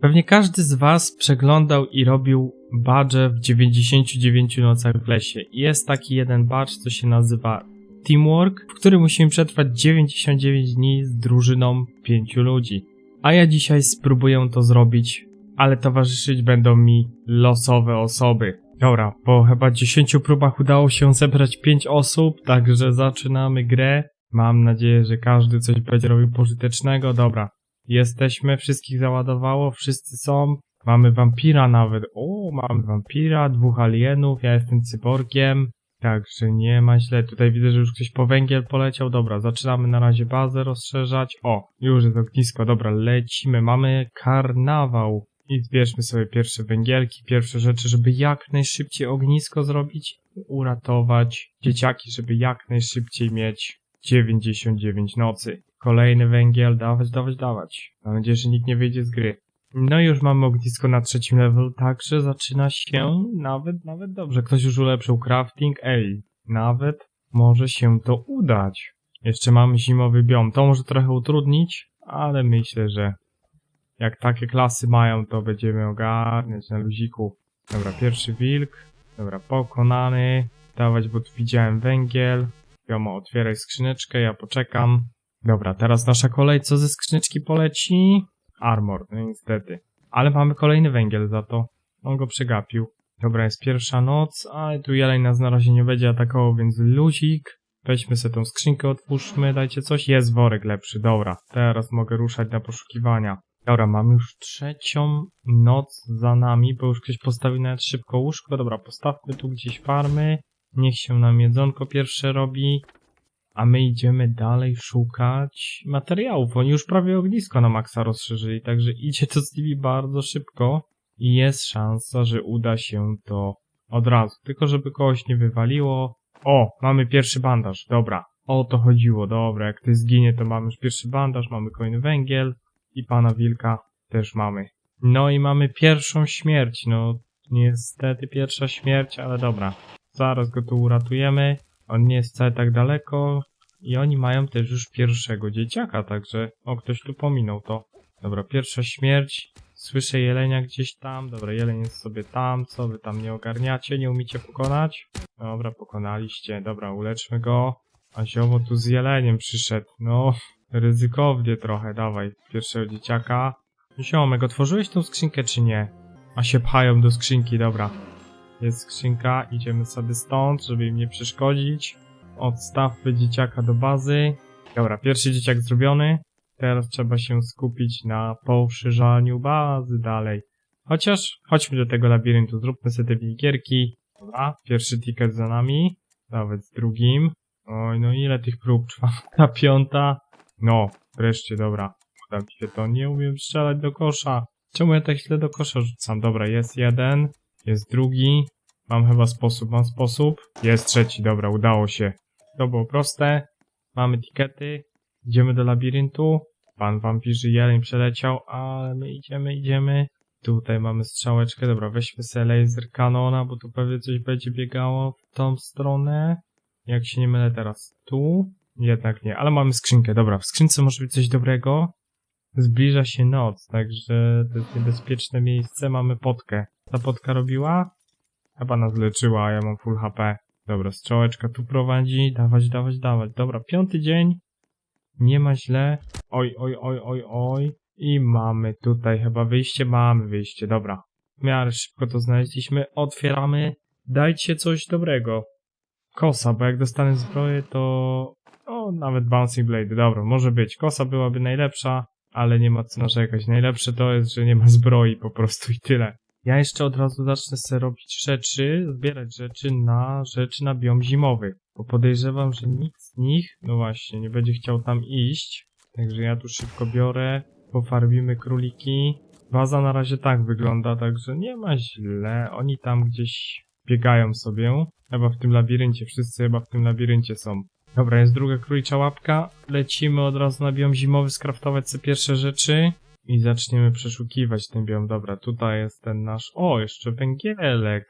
Pewnie każdy z Was przeglądał i robił badże w 99 nocach w lesie. Jest taki jeden badge, co się nazywa Teamwork, w którym musimy przetrwać 99 dni z drużyną 5 ludzi. A ja dzisiaj spróbuję to zrobić, ale towarzyszyć będą mi losowe osoby. Dobra, po chyba 10 próbach udało się zebrać 5 osób, także zaczynamy grę. Mam nadzieję, że każdy coś będzie robił pożytecznego. Dobra, Jesteśmy, wszystkich załadowało, wszyscy są. Mamy wampira nawet. O, mamy wampira, dwóch alienów, ja jestem cyborgiem. Także nie ma źle. Tutaj widzę, że już ktoś po węgiel poleciał. Dobra, zaczynamy na razie bazę rozszerzać. O, już jest ognisko. Dobra, lecimy. Mamy karnawał. I zbierzmy sobie pierwsze węgielki, pierwsze rzeczy, żeby jak najszybciej ognisko zrobić. Uratować dzieciaki, żeby jak najszybciej mieć 99 nocy. Kolejny węgiel, dawać, dawać, dawać. Mam nadzieję, że nikt nie wyjdzie z gry. No i już mamy ognisko na trzecim level, także zaczyna się nawet, nawet dobrze. Ktoś już ulepszył crafting, ej, nawet może się to udać. Jeszcze mamy zimowy biom, to może trochę utrudnić, ale myślę, że jak takie klasy mają, to będziemy ogarniać na luziku. Dobra, pierwszy wilk, dobra, pokonany. Dawać, bo tu widziałem węgiel. Wiadomo, otwieraj skrzyneczkę, ja poczekam. Dobra, teraz nasza kolej, co ze skrzyneczki poleci? Armor, no niestety. Ale mamy kolejny węgiel za to. On go przegapił. Dobra, jest pierwsza noc, a tu jeleń nas na razie nie będzie atakował, więc luzik. Weźmy sobie tą skrzynkę, otwórzmy, dajcie coś. Jest worek lepszy, dobra. Teraz mogę ruszać na poszukiwania. Dobra, mamy już trzecią noc za nami, bo już ktoś postawił nawet szybko łóżko. Dobra, postawmy tu gdzieś farmy. Niech się nam jedzonko pierwsze robi. A my idziemy dalej szukać materiałów. Oni już prawie ognisko na maksa rozszerzyli, także idzie to z nimi bardzo szybko i jest szansa, że uda się to od razu. Tylko żeby kogoś nie wywaliło. O, mamy pierwszy bandaż, dobra. O to chodziło, dobra. Jak ty zginie, to mamy już pierwszy bandaż, mamy kolejny węgiel i pana wilka też mamy. No i mamy pierwszą śmierć, no niestety pierwsza śmierć, ale dobra. Zaraz go tu uratujemy. On nie jest wcale tak daleko. I oni mają też już pierwszego dzieciaka, także... O, ktoś tu pominął to. Dobra, pierwsza śmierć. Słyszę jelenia gdzieś tam. Dobra, jeleń jest sobie tam. Co wy tam nie ogarniacie? Nie umiecie pokonać? Dobra, pokonaliście. Dobra, uleczmy go. A ziomo tu z jeleniem przyszedł. No, ryzykownie trochę. Dawaj, pierwszego dzieciaka. Ziomek, otworzyłeś tą skrzynkę czy nie? A się pchają do skrzynki, dobra. Jest skrzynka, idziemy sobie stąd, żeby im nie przeszkodzić. Odstawmy dzieciaka do bazy. Dobra, pierwszy dzieciak zrobiony. Teraz trzeba się skupić na poszerzaniu bazy dalej. Chociaż chodźmy do tego labiryntu, zróbmy sobie te. Dobra, pierwszy ticket za nami. Nawet z drugim. Oj, no ile tych prób? Czwarta, piąta. No, wreszcie, dobra. Uda mi się to. Nie umiem strzelać do kosza. Czemu ja tak źle do kosza rzucam? Dobra, jest jeden. Jest drugi. Mam chyba sposób, mam sposób. Jest trzeci, dobra, udało się. To było proste. Mamy tikety. Idziemy do labiryntu. Pan wampirzy jeleń przeleciał, ale my idziemy, idziemy. Tutaj mamy strzałeczkę. Dobra, weźmy sobie laser kanona, bo tu pewnie coś będzie biegało w tą stronę. Jak się nie mylę teraz tu. Jednak nie, ale mamy skrzynkę. Dobra, w skrzynce może być coś dobrego. Zbliża się noc, także to jest niebezpieczne miejsce. Mamy potkę. Ta potka robiła? Chyba nas leczyła, ja mam full HP. Dobra, strzałeczka tu prowadzi. Dawać, dawać, dawać. Dobra, piąty dzień. Nie ma źle. Oj, oj, oj, oj, oj. I mamy tutaj chyba wyjście. Mamy wyjście, dobra. W miarę szybko to znaleźliśmy. Otwieramy. Dajcie coś dobrego. Kosa, bo jak dostanę zbroję, to... O, nawet Bouncing Blade. Dobra, może być. Kosa byłaby najlepsza, ale nie ma co narzekać. Najlepsze to jest, że nie ma zbroi po prostu i tyle. Ja jeszcze od razu zacznę sobie robić rzeczy, zbierać rzeczy na rzeczy na biom zimowy. Bo podejrzewam, że nikt z nich, no właśnie, nie będzie chciał tam iść. Także ja tu szybko biorę, pofarbimy króliki. Baza na razie tak wygląda, także nie ma źle. Oni tam gdzieś biegają sobie. Chyba w tym labiryncie, wszyscy chyba w tym labiryncie są. Dobra, jest druga królicza łapka. Lecimy od razu na biom zimowy, skraftować sobie pierwsze rzeczy. I zaczniemy przeszukiwać ten biom. Dobra, tutaj jest ten nasz... O, jeszcze węgielek.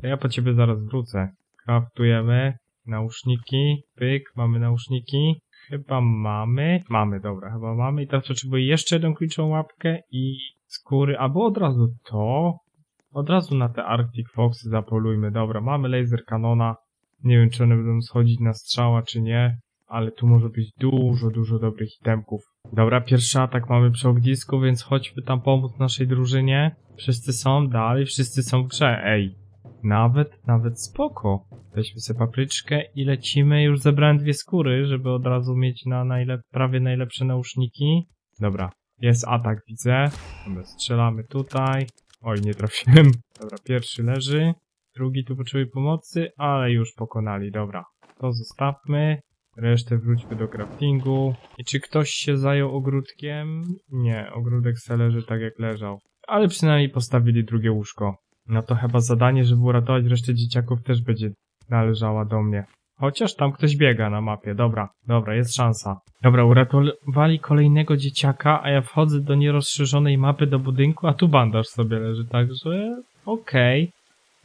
To ja po ciebie zaraz wrócę. Kraftujemy. Nauszniki. Pyk, mamy nauszniki. chyba mamy. Mamy, dobra, chyba mamy. I teraz potrzebuję jeszcze jedną kluczową łapkę i skóry, albo od razu to. Od razu na te Arctic Foxy zapolujmy. Dobra, mamy laser kanona. Nie wiem, czy one będą schodzić na strzała, czy nie. Ale tu może być dużo, dużo dobrych itemków. Dobra, pierwszy atak mamy przy ognisku, więc chodźmy tam pomóc naszej drużynie. Wszyscy są dalej, wszyscy są w grze. Ej, nawet, nawet spoko. Weźmy sobie papryczkę i lecimy. Już zebrałem dwie skóry, żeby od razu mieć na najlep prawie najlepsze nauszniki. Dobra, jest atak, widzę. Dobra, strzelamy tutaj. Oj, nie trafiłem. Dobra, pierwszy leży. Drugi tu potrzebuje pomocy, ale już pokonali. Dobra, to zostawmy. Resztę wróćmy do craftingu. I czy ktoś się zajął ogródkiem? Nie, ogródek se leży tak jak leżał. Ale przynajmniej postawili drugie łóżko. No to chyba zadanie, żeby uratować resztę dzieciaków też będzie należała do mnie. Chociaż tam ktoś biega na mapie. Dobra, dobra, jest szansa. Dobra, uratowali kolejnego dzieciaka, a ja wchodzę do nierozszerzonej mapy do budynku, a tu bandaż sobie leży, także okej.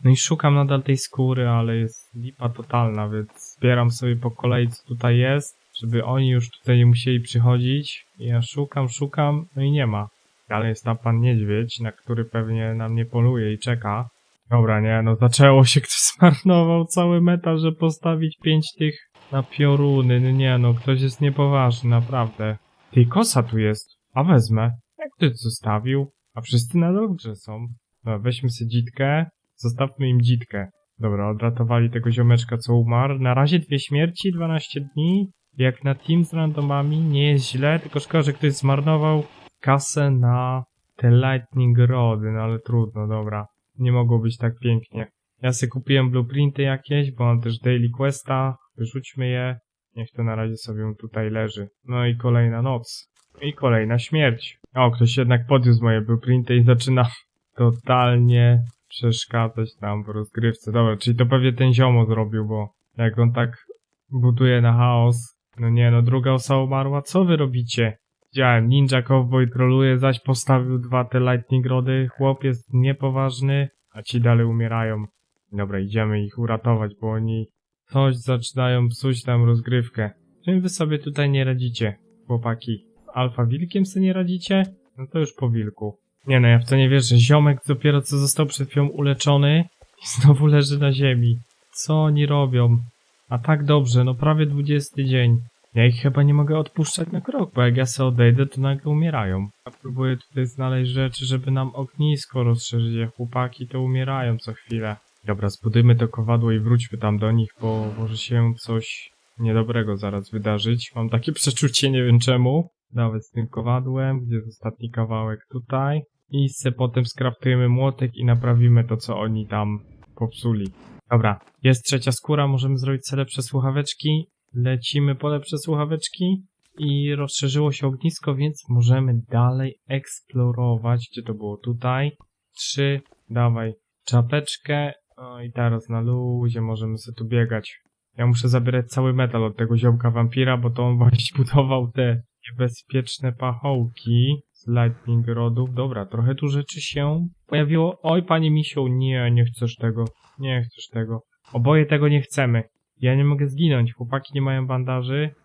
No i szukam nadal tej skóry, ale jest lipa totalna, więc zbieram sobie po kolei co tutaj jest, żeby oni już tutaj nie musieli przychodzić. Ja szukam, szukam, no i nie ma. Ale jest tam pan niedźwiedź, na który pewnie na mnie poluje i czeka. Dobra, nie, no zaczęło się, ktoś zmarnował cały metal, że postawić pięć tych na pioruny. No nie, no ktoś jest niepoważny, naprawdę. Tej kosa tu jest, a wezmę. Jak ty zostawił? A wszyscy na dobrze są. Dobra, weźmy sobie dzitkę, zostawmy im dzitkę. Dobra, odratowali tego ziomeczka, co umarł. Na razie dwie śmierci, 12 dni. Jak na team z randomami, nie jest źle, tylko szkoda, że ktoś zmarnował kasę na te lightning rody, no ale trudno, dobra. Nie mogło być tak pięknie. Ja sobie kupiłem blueprinty jakieś, bo mam też daily questa. Wyrzućmy je. Niech to na razie sobie tutaj leży. No i kolejna noc. I kolejna śmierć. O, ktoś jednak podniósł moje blueprinty i zaczyna totalnie przeszkadzać nam w rozgrywce. Dobra, czyli to pewnie ten ziomo zrobił, bo jak on tak buduje na chaos. No nie, no druga osoba umarła. Co wy robicie? Widziałem, Ninja Cowboy troluje, zaś postawił dwa te lightning rody. Chłop jest niepoważny, a ci dalej umierają. Dobra, idziemy ich uratować, bo oni coś zaczynają psuć nam rozgrywkę. Czym wy sobie tutaj nie radzicie, chłopaki? Alfa wilkiem sobie nie radzicie? No to już po wilku. Nie no, ja w to nie wierzę. Ziomek dopiero co został przed chwilą uleczony i znowu leży na ziemi. Co oni robią? A tak dobrze, no prawie 20 dzień. Ja ich chyba nie mogę odpuszczać na krok, bo jak ja sobie odejdę, to nagle umierają. Ja próbuję tutaj znaleźć rzeczy, żeby nam ognisko rozszerzyć, a chłopaki to umierają co chwilę. Dobra, zbudujmy to kowadło i wróćmy tam do nich, bo może się coś niedobrego zaraz wydarzyć. Mam takie przeczucie, nie wiem czemu. Nawet z tym kowadłem, gdzie jest ostatni kawałek tutaj. I se potem skraftujemy młotek i naprawimy to, co oni tam popsuli. Dobra, jest trzecia skóra, możemy zrobić sobie lepsze słuchaweczki. Lecimy po lepsze słuchaweczki i rozszerzyło się ognisko, więc możemy dalej eksplorować. Gdzie to było? Tutaj. Trzy, dawaj czapeczkę. O, I teraz na luzie możemy sobie tu biegać. Ja muszę zabierać cały metal od tego ziomka wampira, bo to on właśnie budował te niebezpieczne pachołki z lightning rodów. Dobra, trochę tu rzeczy się pojawiło. Oj, panie misiu, nie, nie chcesz tego. Nie chcesz tego. Oboje tego nie chcemy. Ja nie mogę zginąć. Chłopaki nie mają bandaży,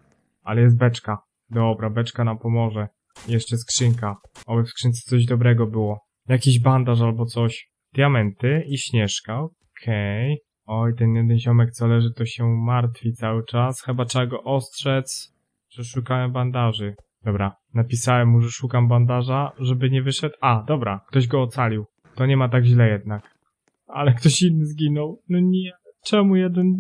ale jest beczka. Dobra, beczka nam pomoże. Jeszcze skrzynka. Oby w skrzynce coś dobrego było. Jakiś bandaż albo coś. Diamenty i śnieżka. Okej. Oj, ten jeden ziomek co leży to się martwi cały czas. Chyba trzeba go ostrzec, że szukałem bandaży. Dobra, napisałem mu, że szukam bandaża, żeby nie wyszedł. A, dobra, ktoś go ocalił. To nie ma tak źle jednak. Ale ktoś inny zginął. No nie, czemu jeden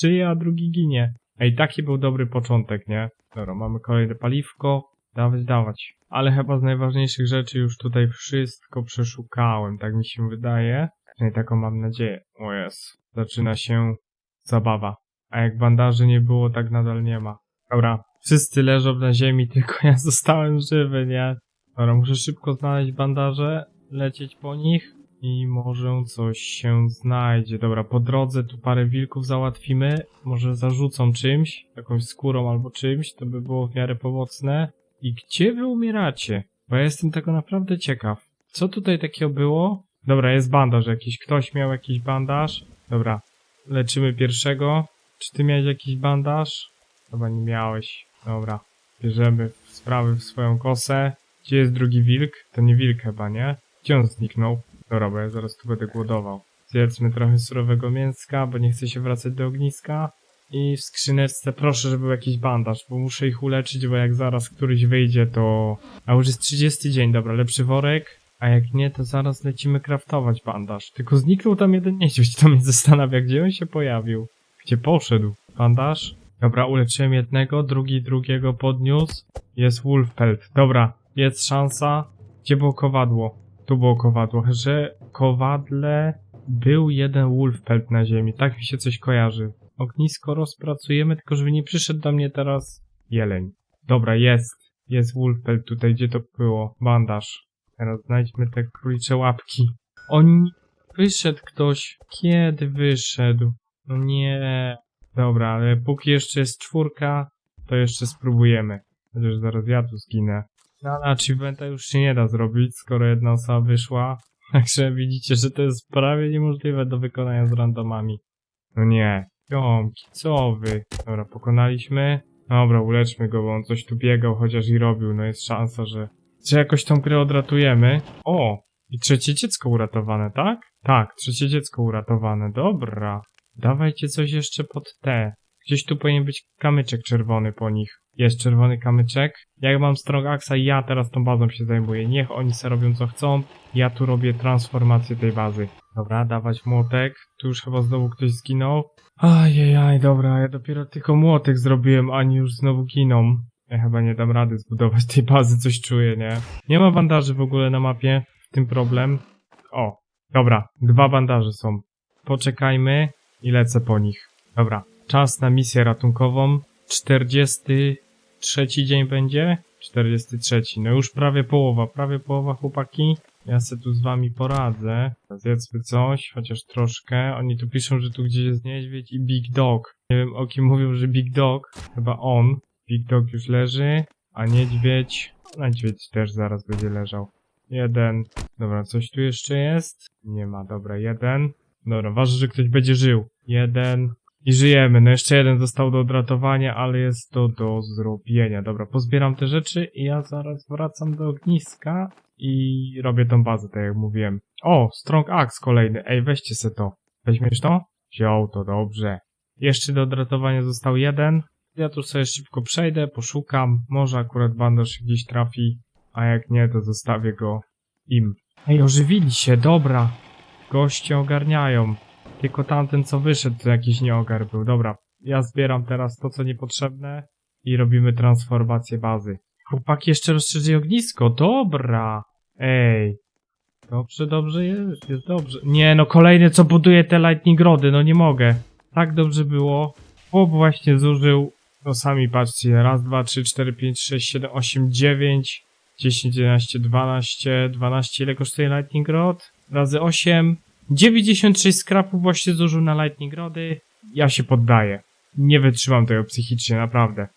żyje, a drugi ginie? Ej, taki był dobry początek, nie? Dobra, mamy kolejne paliwko. Dawać, dawać. Ale chyba z najważniejszych rzeczy już tutaj wszystko przeszukałem, tak mi się wydaje. Przynajmniej taką mam nadzieję. O jest. Zaczyna się zabawa. A jak bandaży nie było, tak nadal nie ma. Dobra, wszyscy leżą na ziemi, tylko ja zostałem żywy, nie? Dobra, muszę szybko znaleźć bandaże, lecieć po nich i może coś się znajdzie. Dobra, po drodze tu parę wilków załatwimy. Może zarzucą czymś, jakąś skórą albo czymś, to by było w miarę pomocne. I gdzie wy umieracie? Bo ja jestem tego naprawdę ciekaw. Co tutaj takiego było? Dobra, jest bandaż jakiś. Ktoś miał jakiś bandaż. Dobra, leczymy pierwszego. Czy ty miałeś jakiś bandaż? Chyba nie miałeś. Dobra, bierzemy sprawy w swoją kosę. Gdzie jest drugi wilk? To nie wilk chyba, nie? Gdzie on zniknął? Dobra, bo ja zaraz tu będę głodował. Zjedzmy trochę surowego mięska, bo nie chcę się wracać do ogniska. I w skrzyneczce proszę, żeby był jakiś bandaż, bo muszę ich uleczyć, bo jak zaraz któryś wyjdzie, to... A już jest 30 dzień, dobra, lepszy worek. A jak nie, to zaraz lecimy kraftować bandaż. Tylko zniknął tam jeden niedźwiedź, to mnie zastanawia, gdzie on się pojawił. Gdzie poszedł? Bandaż? Dobra, uleczyłem jednego, drugi drugiego podniósł. Jest Wolfpelt. Dobra, jest szansa. Gdzie było kowadło? Tu było kowadło, że kowadle był jeden Wolfpelt na ziemi. Tak mi się coś kojarzy. Ognisko rozpracujemy, tylko żeby nie przyszedł do mnie teraz jeleń. Dobra, jest. Jest Wolfpelt tutaj, gdzie to było? Bandaż. Teraz znajdźmy te królicze łapki. Oni... Wyszedł ktoś. Kiedy wyszedł? No nie. Dobra, ale póki jeszcze jest czwórka, to jeszcze spróbujemy. Chociaż zaraz ja tu zginę. No ale achievementa już się nie da zrobić, skoro jedna osoba wyszła. Także widzicie, że to jest prawie niemożliwe do wykonania z randomami. No nie. Ziomki, co wy? Dobra, pokonaliśmy. Dobra, uleczmy go, bo on coś tu biegał, chociaż i robił. No jest szansa, że... Że jakoś tą grę odratujemy. O! I trzecie dziecko uratowane, tak? Tak, trzecie dziecko uratowane. Dobra. Dawajcie coś jeszcze pod te. Gdzieś tu powinien być kamyczek czerwony po nich. Jest czerwony kamyczek. Jak mam Strong Axa, ja teraz tą bazą się zajmuję. Niech oni se robią co chcą. Ja tu robię transformację tej bazy. Dobra, dawać młotek. Tu już chyba znowu ktoś zginął. Ajajaj, dobra, ja dopiero tylko młotek zrobiłem, ani już znowu giną. Ja chyba nie dam rady zbudować tej bazy, coś czuję, nie? Nie ma bandaży w ogóle na mapie, w tym problem. O, dobra, dwa bandaże są. Poczekajmy i lecę po nich. Dobra, czas na misję ratunkową. 43 dzień będzie? 43. No już prawie połowa, prawie połowa chłopaki. Ja se tu z wami poradzę. Zjedzmy coś, chociaż troszkę. Oni tu piszą, że tu gdzieś jest niedźwiedź i Big Dog. Nie wiem o kim mówią, że Big Dog. Chyba on. Big Dog już leży, a niedźwiedź... Niedźwiedź też zaraz będzie leżał. Jeden. Dobra, coś tu jeszcze jest? Nie ma, dobra, jeden. Dobra, ważne, że ktoś będzie żył. Jeden. I żyjemy. No jeszcze jeden został do odratowania, ale jest to do zrobienia. Dobra, pozbieram te rzeczy i ja zaraz wracam do ogniska i robię tą bazę, tak jak mówiłem. O, Strong Axe kolejny. Ej, weźcie se to. Weźmiesz to? Wziął to, dobrze. Jeszcze do odratowania został jeden. Ja tu sobie szybko przejdę, poszukam. Może akurat bandaż gdzieś trafi, a jak nie, to zostawię go im. Ej, ożywili się, dobra. Goście ogarniają. Tylko tamten, co wyszedł, to jakiś nieogar był. Dobra, ja zbieram teraz to, co niepotrzebne i robimy transformację bazy. Chłopaki jeszcze rozszerzyli ognisko, dobra. Ej. Dobrze, dobrze jest, jest dobrze. Nie, no kolejny, co buduje te lightning rody, no nie mogę. Tak dobrze było. Chłop właśnie zużył, no sami patrzcie, raz, dwa, trzy, cztery, pięć, sześć, siedem, osiem, dziewięć, dziesięć, jedenaście, dwanaście, dwanaście, ile kosztuje lightning rod? Razy osiem, 96 skrapów właśnie zużył na lightning rody. Ja się poddaję. Nie wytrzymam tego psychicznie, naprawdę.